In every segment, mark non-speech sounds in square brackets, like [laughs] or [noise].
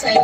Thank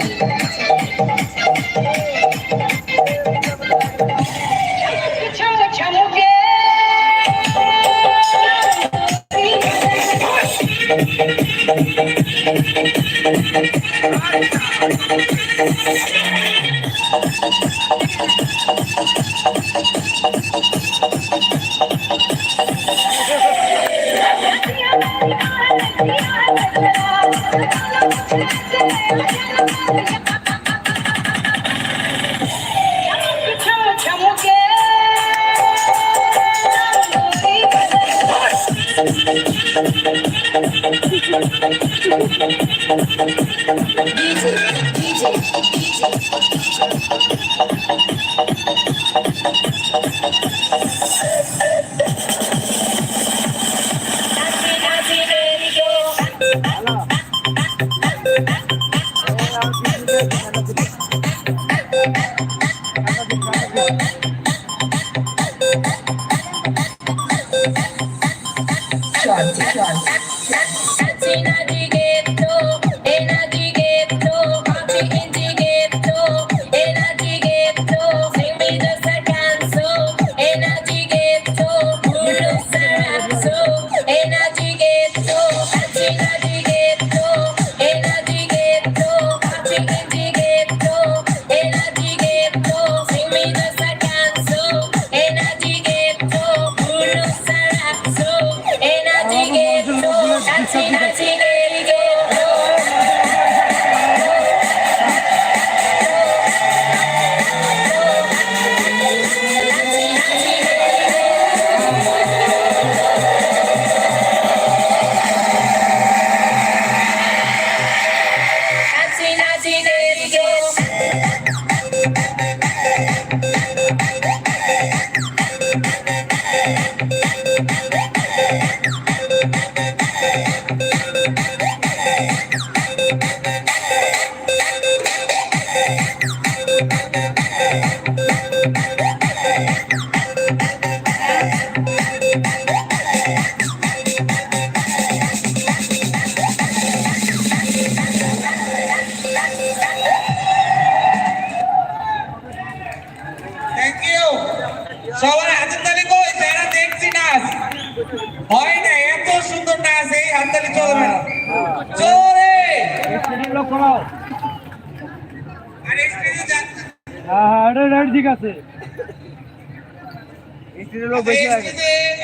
ঠিক আছে।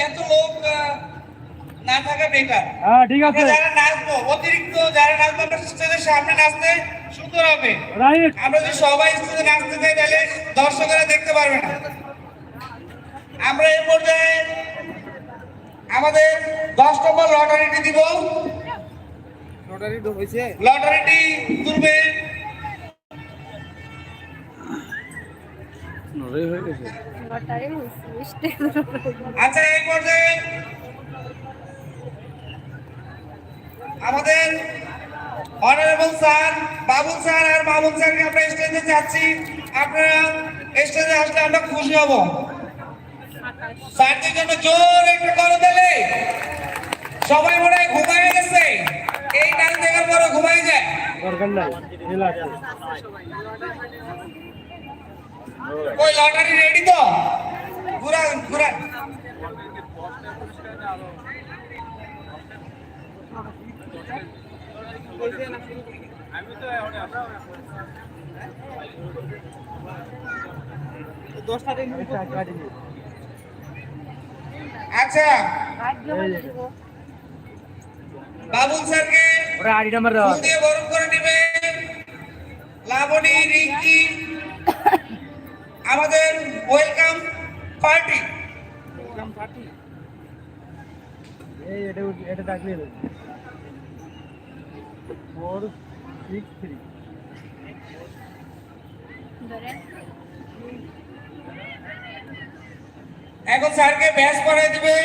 এত লোক না থাকা বেকার হ্যাঁ ঠিক আছে। যারা নাচবো অতিরিক্ত যারা নাচবো আমরা স্টেজের সামনে নাচতে সুন্দর হবে। রাইট। আমরা যদি সবাই স্টেজে নাচতে চাই তাহলে দর্শকেরা দেখতে পারবে না। আমরা এই পর্যায়ে আমাদের দশ নম্বর লটারিটি দিব। লটারি তো হয়েছে। লটারিটি তুলবে লটারি হয়ে গেছে? আচ্ছা এই পর্যায়ে আমাদের অনারেবল স্যার বাবুল স্যার আর বাবুল স্যারকে আমরা স্টেজে চাচ্ছি আপনারা স্টেজে আসলে আমরা খুশি হব। স্যারদের জন্য জোর একটু করে দিলে সবাই মনে হয় ঘুমায় গেছে। এই টাইম দেখার পরে ঘুমাই যায়। দরকার নাই ওই লটারি রেডি তো? ঘুরা ঘুরা একটা গাড়ি নিয়ে। আচ্ছা। বাবুল স্যারকে ওরা আড়ি নাম্বার ফুল দিয়ে বরণ করে নেবে। লাবণী রিঙ্কি আমাদের ওয়েলকাম পার্টি এই এটা ডাকলে এখন স্যারকে ব্যাস করে দিবে।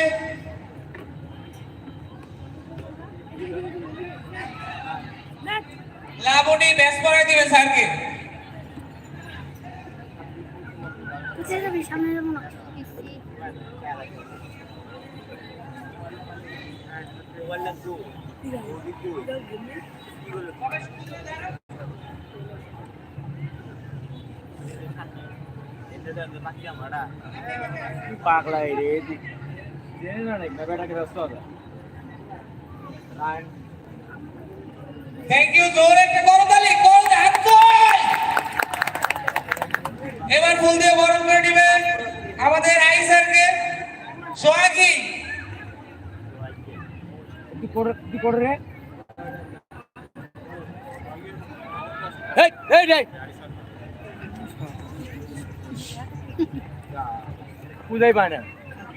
লাবণী ব্যাস করে দিবে স্যারকে। যাবি সামনে যাবো না પાકલા રે બેટા કે રસ્તો હતો થેન્ક યુ જોર એક এবার ফুল দিয়ে বরণ করে দিবেন আমাদের আই স্যারকে সোহাগী। কি করে কি করে রে? এই এই এই। পূজাই পায় না।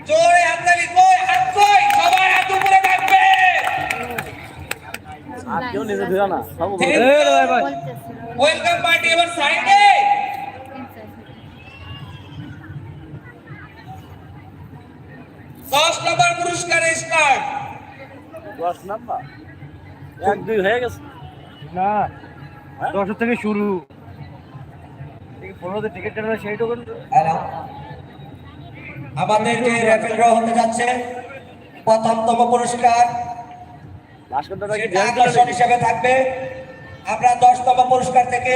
জোরে হাততালি কই হাত কই? সবাই হাত উপরে থাকবে। আর কেউ নিজে ধরে না সব ওয়েলকাম পার্টি এবার সাইডে। পুরস্কার স্টার্ট দশ নাম্বার। এক দুই হয়ে গেছে? না দশের থেকে শুরু। পনেরোতে টিকিট কাটা সেইটা আমাদের যে র্যাফেল ড্র হতে যাচ্ছে প্রথমতম পুরস্কার। আকর্ষণ হিসেবে থাকবে। আমরা দশতম পুরস্কার থেকে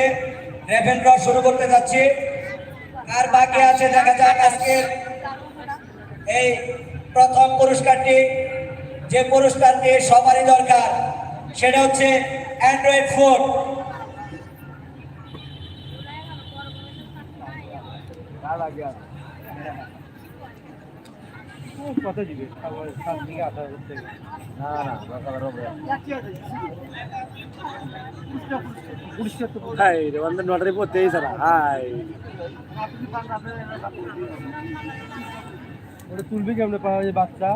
র্যাফেল ড্র শুরু করতে যাচ্ছি। আর বাকি আছে দেখা যাক আজকের এই প্রথম পুরস্কারটি যে পুরস্কারটি সবারই দরকার সেটা হচ্ছে অ্যান্ড্রয়েড ফোন সারা হাই। ওটা তুলবি কেমনে? পাওয়া বাচ্চা।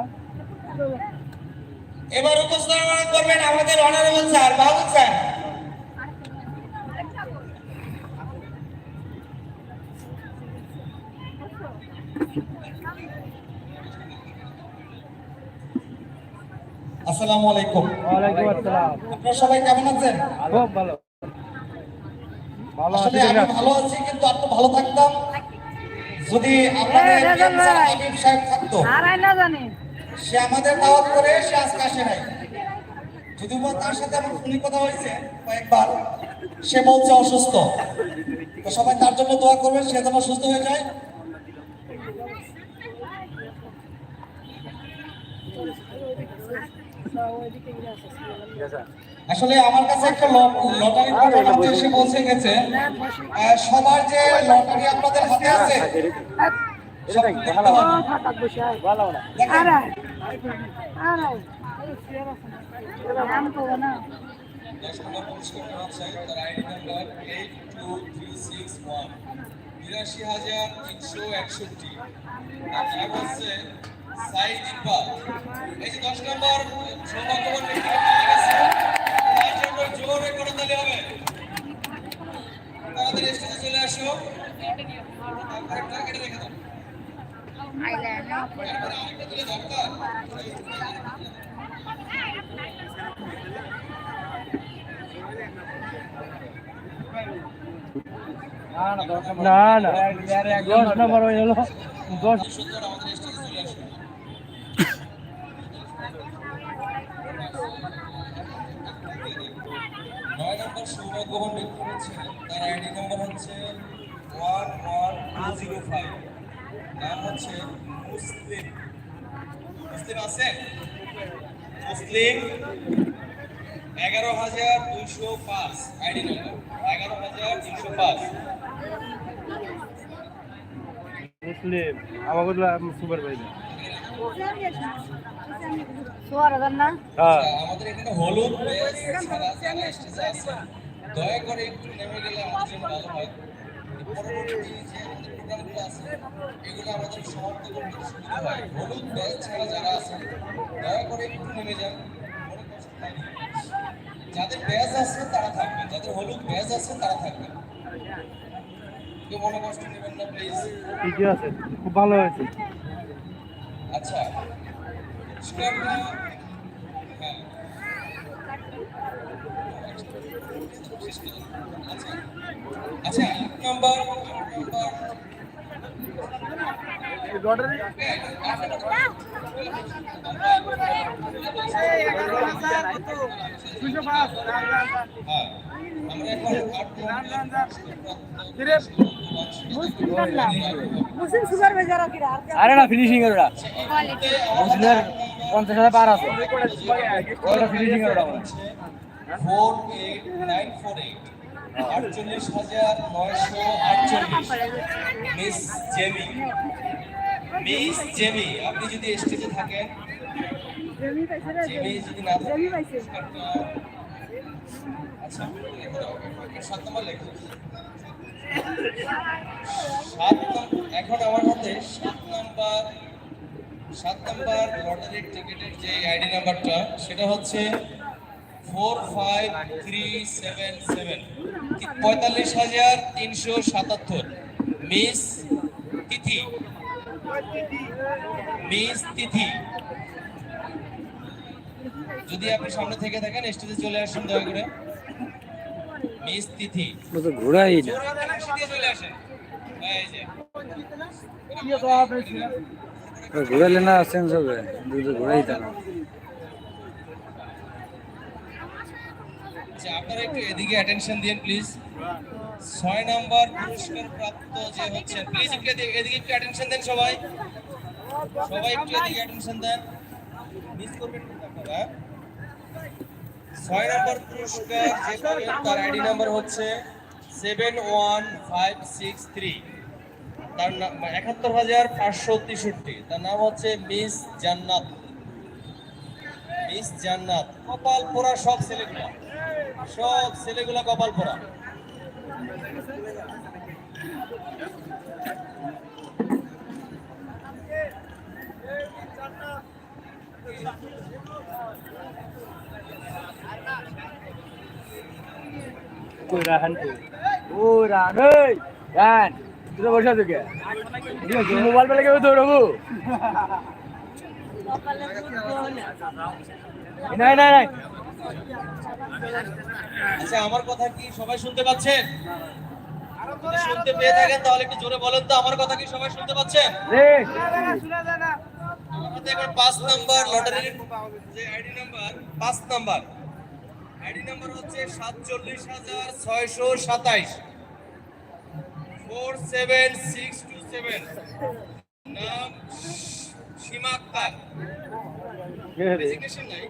এবার উপস্থাপনা করবেন আমাদের অনারেবল স্যার বাবু স্যার আসসালামু আলাইকুম। ওয়ালাইকুম আসসালাম। আপনারা সবাই কেমন আছেন? খুব ভালো। ভালো আছি ভালো আছি কিন্তু আর ভালো থাকতাম। যদি ভাই। হাবিব সাহেব থাকতো সে আমাদের দাওয়াত করে সে আজকে আসে নাই। যদিও তার সাথে আমার ফোনে কথা হয়েছে কয়েকবার সে বলছে অসুস্থ। তো সবাই তার জন্য দোয়া করবেন সে যেন সুস্থ হয়ে যায়। আসলে আমার কাছে একটা লটারি পাঠানো এসে বলছে গেছে। সবার যে লটারি আপনাদের হাতে আছে বিরাশি হাজার তিনশো একষট্টি। হচ্ছে সাইদ ইকবাল এই যে দশ নম্বর সৌভাগ্যবান ব্যক্তি। জোরে করে তালি হবে। তাড়াতাড়ি স্টেজে চলে আসো। কেটে রেখে দাও। না না দশ নম্বর হয়ে গেল দশ সুন্দর আমাদের স্টেজে চলে আসো নয় ব্যক্তি হচ্ছে তার আইডি নম্বর হচ্ছে one one two zero five. নাম হচ্ছে মুসলিম। মুসলিম আছেন মুসলিম এগারো হাজার দুইশো পাঁচ আইডি নম্বর এগারো হাজার দুইশো পাঁচ। মুসলিম আমাকে সুপার ভাই হ্যাঁ। আমাদের এখানে হলুদ দয়া করে একটু নেমে গেলে আমাদের জন্য ভালো হয়। পরবর্তী যে প্রোগ্রামগুলো আছে এগুলো আমাদের সমাপ্ত করতে সুবিধা হয়। হলুদ বেশ ছাড়া যারা আছে দয়া করে একটু নেমে যান। মনে কষ্ট। যাদের ব্যাজ আছে তারা থাকবে যাদের হলুদ ব্যাজ আছে তারা থাকবে কেউ মনে কষ্ট নেবেন না প্লিজ ঠিকই আছে। খুব ভালো হয়েছে। আচ্ছা। হ্যাঁ। আচ্ছা নাম্বার হ্যাঁ আমরা এখন আর না ফিনিশিং এর ওটা। মুসলিমের পঞ্চাশ হাজার পার আছে। ওটা ফিনিশিং এর ওটা four eight nine four eight. আটচল্লিশ হাজার নয়শো আটচল্লিশ। Miss Jamie. মিস জেমি আপনি যদি স্টেজে থাকেন জমি যদি না আচ্ছা সাত নম্বর লেখো। সাত এখন আমার হাতে সাত নম্বর সাত নম্বর লটারির টিকিটের যে আইডি নাম্বারটা, সেটা হচ্ছে four five three seven seven. পঁয়তাল্লিশ হাজার তিনশো সাতাত্তর। মিস তিথি। মিস তিথি। যদি আপনি সামনে থেকে থাকেন স্টেজে চলে আসুন দয়া করে। মিস তিথি। তো ঘোরাই না। আসেন হবে দুটো ঘোরাই তা আচ্ছা আপনারা একটু এদিকে অ্যাটেনশন দিন প্লিজ ছয় নাম্বার পুরস্কার প্রাপ্ত যে হচ্ছে প্লিজ একটু এদিকে একটু অ্যাটেনশন দেন সবাই। সবাই একটু এদিকে অ্যাটেনশন দেন। মিস করবেন আপনারা? ছয় নাম্বার পুরস্কার যে পাবেন তার আইডি নাম্বার হচ্ছে seven one five six three. তার নাম একাত্তর হাজার পাঁচশো তেষট্টি। তার নাম হচ্ছে মিস জান্নাত। মিস জান্নাত। কপাল পোড়া সব ছেলেগুলা। সব ছেলেগুলা কপাল পোড়া কই রাহান কই? ও রান এই রান তুই তো বসে আছো কে? মোবাইল পেলে কেউ দৌড়াবো? নাই নাই নাই। আচ্ছা আমার কথা কি সবাই শুনতে পাচ্ছেন? শুনতে পেয়ে থাকেন তাহলে একটু জোরে বলেন তো আমার কথা কি সবাই শুনতে পাচ্ছেন? পাঁচ নাম্বার লটারির যে আইডি নাম্বার পাঁচ নাম্বার। আইডি নাম্বার হচ্ছে সাতচল্লিশ হাজার ছয়শো সাতাইশ। Four seven six two seven. নাম সীমা আক্তার। Designation নাই।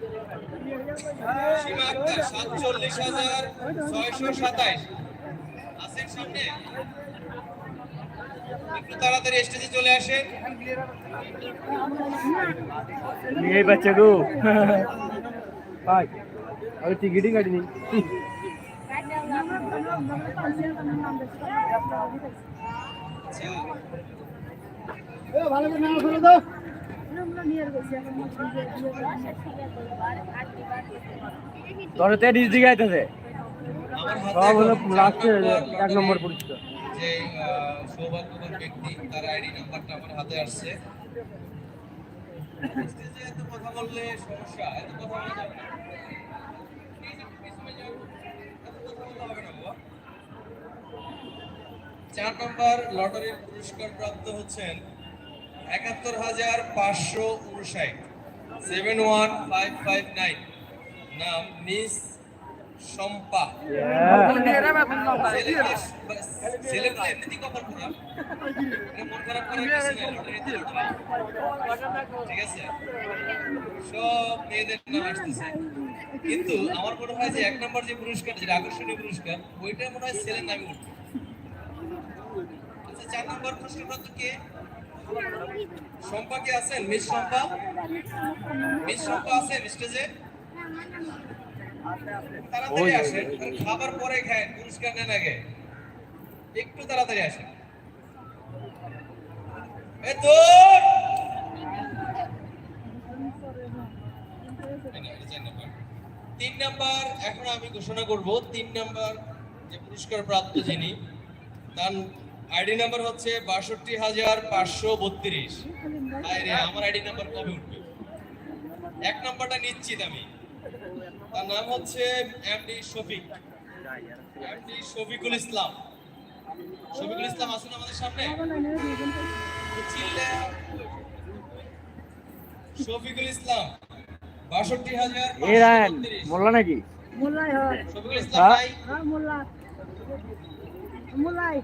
সীমা আক্তার সাতচল্লিশ হাজার ছয়শো সাতাইশ। আছেন সামনে? একটু তাড়াতাড়ি স্টেজে চলে আসেন। এই বাচ্চা গো [laughs] আমি টিকিটই কাটিনি। ভালো করে নাম করে দাও। তোর তে নাম্বার এক নম্বর পরিচিত। সমস্যা চার নম্বর লটারির পুরস্কার প্রাপ্ত হচ্ছেন একাত্তর হাজার পাঁচশো উনষাট seven one five five nine নাম মিস শম্পা। মন। ঠিক আছে? সব মেয়েদের নাম আসতেছে। কিন্তু আমার মনে হয় যে এক নম্বর যে পুরস্কার যেটা আকর্ষণীয় পুরস্কার ওইটা মনে হয় ছেলের নামে উঠবে। আচ্ছা চার নম্বর পুরস্কার কে? শম্পা কে আছেন মিস শম্পা। মিস শম্পা আছেন স্টেজে? তাড়াতাড়ি আসেন খাবার পরে খায় পুরস্কার নেন আগে। একটু তাড়াতাড়ি আসেন। এ তোর তিন নাম্বার, এখন আমি ঘোষণা করব, তিন নাম্বার যে পুরস্কার প্রাপ্ত যিনি, তার আইডি নাম্বার হচ্ছে বাষট্টি হাজার পাঁচশো বত্রিশ। আমার আইডি নাম্বার কবে উঠবে? এক নাম্বারটা নিশ্চিত আমি। তার নাম হচ্ছে এমডি শফিক। এমডি শফিকুল ইসলাম। শফিকুল ইসলাম, আসুন আমাদের সামনে। শফিকুল ইসলাম। বাষট্টি হাজার এ রায়ন মোল্লা নাকি? মোল্লাই হয়। হ্যাঁ? হ্যাঁ মোল্লা। মোল্লাই।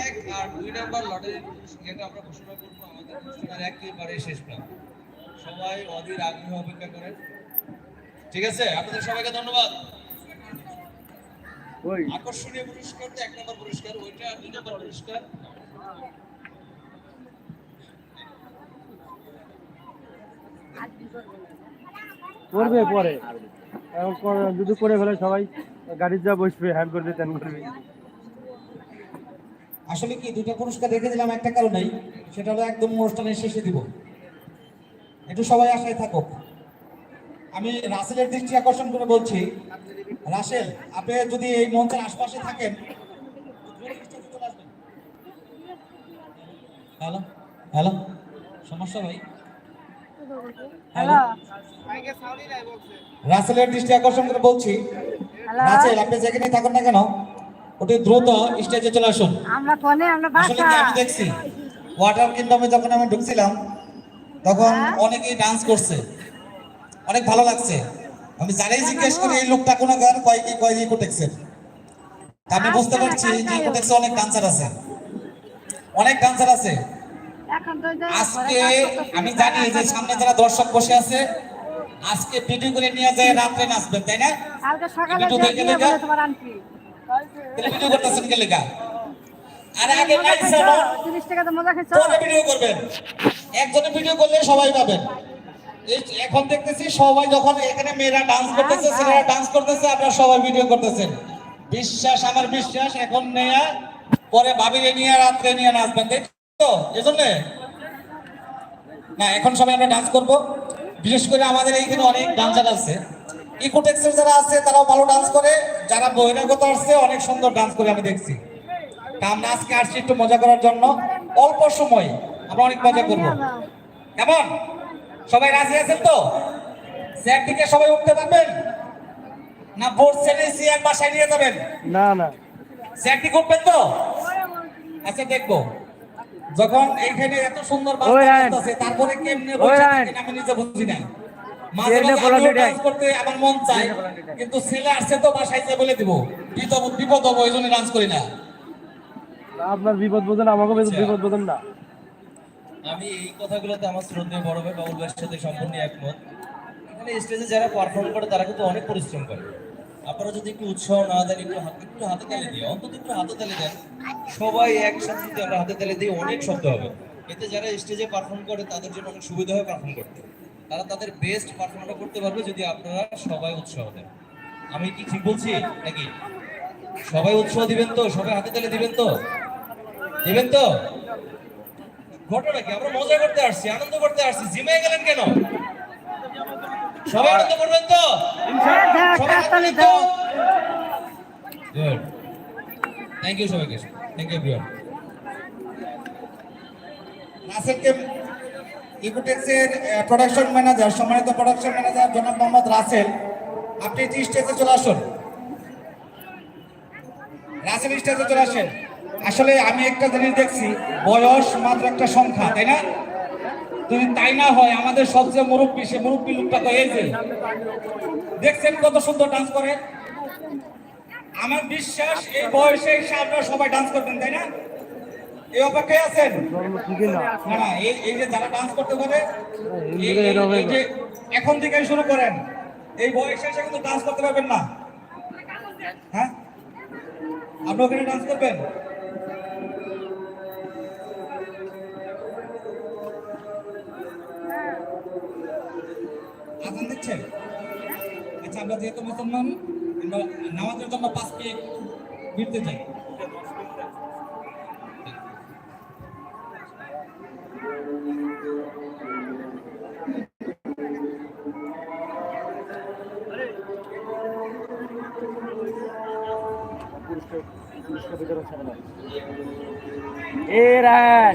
এক আর দুই নাম্বার লটারি পুরস্কারটা আমরা ঘোষণা করব আমাদের অনুষ্ঠানের একেবারে শেষ প্রান্ত। সবাই অধীর আগ্রহ অপেক্ষা করেন। ঠিক আছে? আপনাদের সবাইকে ধন্যবাদ। ওই। আকর্ষণীয় পুরস্কার তো এক নম্বর পুরস্কার ওইটা দুই নম্বর পুরস্কার। করবে পরে। যদি করে ফেলে সবাই গাড়ির যা বসবে হ্যান্ড করবে তেন করবে। আসলে কি, দুটো পুরস্কার রেখে দিলাম, একটা কারণেই সেটা হলো একদম অনুষ্ঠানের শেষে দিব। একটু সবাই আশায় থাকুক। আমি রাসেলের দৃষ্টি আকর্ষণ করে বলছি, রাসেল, আপনি যদি এই মঞ্চের আশপাশে থাকেন, হ্যালো হ্যালো, সমস্যা ভাই? রাসেলের দৃষ্টি আকর্ষণ করে বলছি রাসেল আপনি থাকুন না কেন অতি দ্রুত স্টেজে চলে আসুন। আমরা ফোনে আমরা আসলে কি আমি দেখছি ওয়াটার কিংডমে যখন আমি ঢুকছিলাম তখন হ্যাঁ? অনেকেই ডান্স করছে। অনেক ভালো লাগছে। আমি জানেই জিজ্ঞেস করি এই লোকটা কোনো গান কয় কি কয় কি কোটেক্সের আমি বুঝতে পারছি যে কোটেক্সে অনেক ডান্সার আছে। অনেক ডান্সার আছে। আজকে আমি জানি যে সামনে যারা দর্শক বসে আছে আজকে ভিডিও করে নিয়ে যায় রাত্রে নাচবেন তাই না? দেখে ভিডিও করতেছেন কে লেখা আরে আগে নাইছে না তিরিশ টাকা তো মজা পরে ভিডিও করবেন। একজনে ভিডিও করলে সবাই পাবেন। এখন দেখতেছি সবাই যখন এখানে মেয়েরা ডান্স করতেছে ছেলেরা ডান্স করতেছে আপনারা সবাই ভিডিও করতেছেন। বিশ্বাস আমার বিশ্বাস এখন নেয়া পরে ভাবিরে নিয়ে রাত্রে নিয়ে নাচবেন এজন্য? না এখন সবাই আমরা ডান্স করব। বিশেষ করে আমাদের এইখানে অনেক ডান্সার আছে। ইকোটেক্সের যারা আছে তারাও ভালো ডান্স করে। যারা বহিরাগত আসছে অনেক সুন্দর ডান্স করে আমি দেখছি। তা আমরা আজকে আসছি একটু মজা করার জন্য। অল্প সময় আমরা অনেক মজা করব। কেমন? সবাই রাজি আছেন তো? চেয়ার থেকে সবাই উঠতে পারবেন? না বোর্ড ছেড়ে চেয়ার বাসায় নিয়ে যাবেন? না না। থেকে উঠবেন তো? আচ্ছা দেখব। যখন এইখানে এত সুন্দর বাস আছে তারপরে কেমনে আমি নিজে বুঝি না। মাঝে মাঝে বলা আমিও দিটাই। dance করতে আমার মন চায় কিন্তু ছেলে আসছে তো বাসায় যে বলে দিব বিপদ বিপদ হব ওই জন্য ডান্স করি না। আপনার বিপদ বোঝেন আমাকে আচ্ছা। বিপদ বোঝেন না। আমি এই কথাগুলোতে আমার শ্রদ্ধেয় বড় ভাই বাবুল ভাইয়ের সাথে সম্পূর্ণ একমত। এখানে স্টেজে যারা পারফর্ম করে তারা কিন্তু অনেক পরিশ্রম করে। আপনারা যদি একটু উৎসাহ না দেন, একটু একটু হাতে তালে দিই অন্তত একটু হাতে তালে দেন। সবাই একসাথে যদি আমরা হাতে তালে দিই, অনেক শব্দ হবে। এতে যারা স্টেজে পারফর্ম করে, তাদের জন্য অনেক সুবিধা হয় পারফর্ম করতে। তারা তাদের বেস্ট পারফর্মটা করতে পারবে যদি আপনারা সবাই উৎসাহ দেন। আমি কি ঠিক বলছি নাকি? সবাই উৎসাহ দিবেন তো? সবাই হাতে তালে দিবেন তো? দিবেন তো? ঘটনা কি? আমরা মজা করতে আসছি, আনন্দ করতে আসছি। জিমে গেলেন কেন? করবেন তো। গুড ইউ থ্যাংক ইউ রাসেলকে ইকোটেক্সের প্রোডাকশন ম্যানেজার সম্মানিত প্রোডাকশন ম্যানেজার জনাব মোহাম্মদ রাসেল, আপনি স্টেজে চলে আসুন। রাসেল স্টেজে চলে আসেন। আসলে আমি একটা জিনিস দেখছি, বয়স মাত্র একটা সংখ্যা, তাই না? যদি তাই না হয়, আমাদের সবচেয়ে মুরব্বী সে মুরব্বী লোকটা তো এই যে, দেখছেন কত সুন্দর ডান্স করে? আমার বিশ্বাস, এই বয়সে এসে আপনারা সবাই ডান্স করবেন, তাই না? অপেক্ষায় আছেন? না না এই যে ডান্স করতে পারে এখন থেকে শুরু করেন। এই বয়সে এসে কিন্তু ডান্স করতে পারবেন না। হ্যাঁ? আপনি ওখানে ডান্স করবেন? আজান দিচ্ছেন আচ্ছা আমরা যেহেতু মুসলমান, আমরা নামাজের জন্য পাঁচ মিনিট ফিরতে চাই। এ রান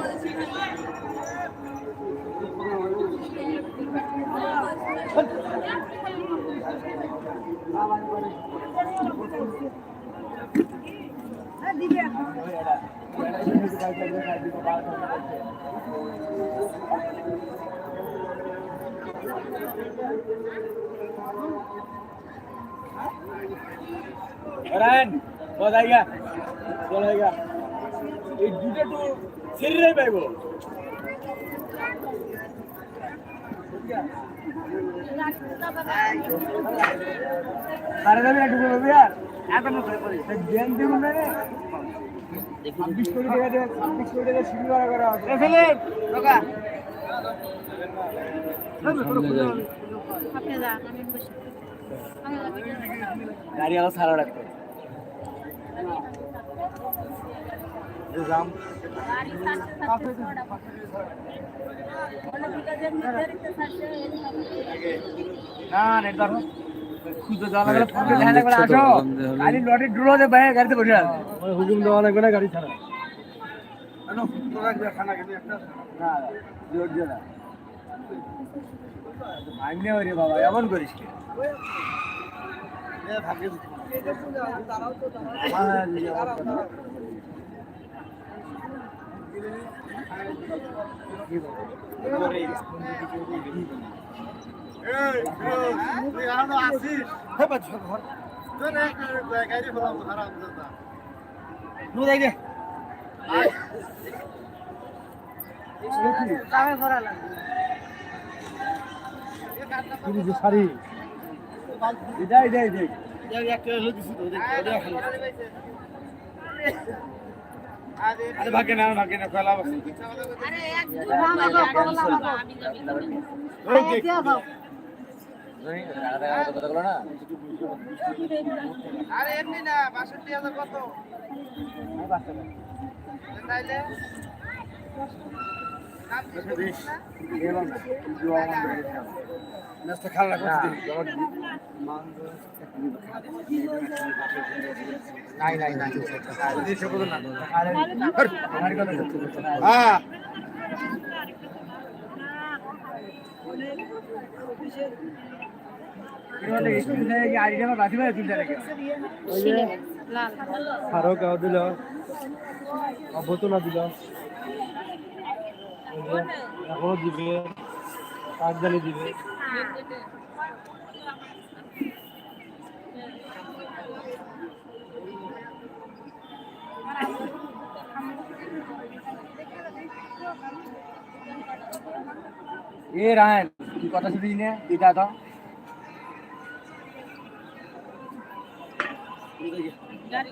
রায়ন বজাইগা বজাইগা এই দুটো তো শরীরে পাইবো। আরে না ঢুকে যাবি আর? এখন জ্ঞান দিব না রে। ছাব্বিশ কোটি টাকা দিয়ে ছাব্বিশ কোটি টাকা সিঁড়ি ভাড়া করা আছে আপনি যান আমি বসে। আমি যাবি গাড়ি আলো সারা রাখতো না না। খুঁজে যাওয়া লাগলে ফোন করে দেখা আসো। খালি লরি ড্রো দে ভাই গাড়িতে বসে আছে। হুকুম দেওয়া লাগবে না গাড়ি ছাড়া? না জোর জোর। না ভাঙনে ওরে বাবা এমন করিস কি? করা লাগবে। সারি এটাই এটাই এটাই আরে ভাগে না ভাগে না খেলা আরে এক দু ভাঙা দাও করলা আমি যাবি আরে এমনি না বাষট্টি হাজার কত? তাইলে? খেলা নাই নাই নাই। হ্যাঁ লাল আরও গাও দিল অবতনা দিল এখনও দিবে কাকদালি দিবে। এ রায়ন কি কথা শুনিস নে? এটা তো গাড়ি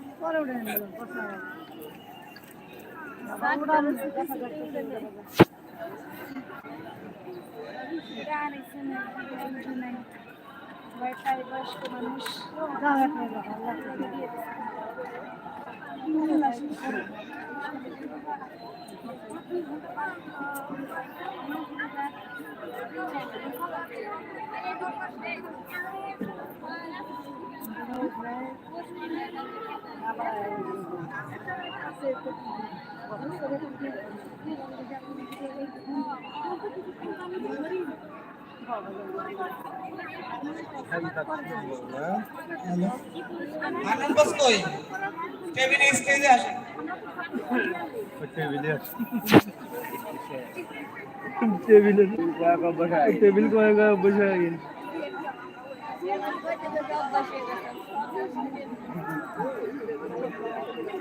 কি এ [laughs] আনন্দ বস কই টেবিলে স্টেজে আসে টেবিলে টেবিল করে বসে গেল আল্লাহ বন্ধ হয়ে গেছে আমারটা দে দে। কালার আছে দে, কালারটা ভালো আছে। এই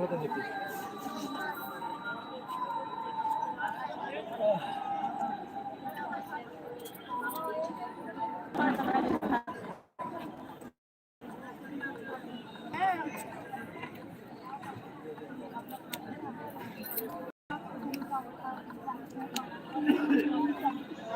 সবার সাথে।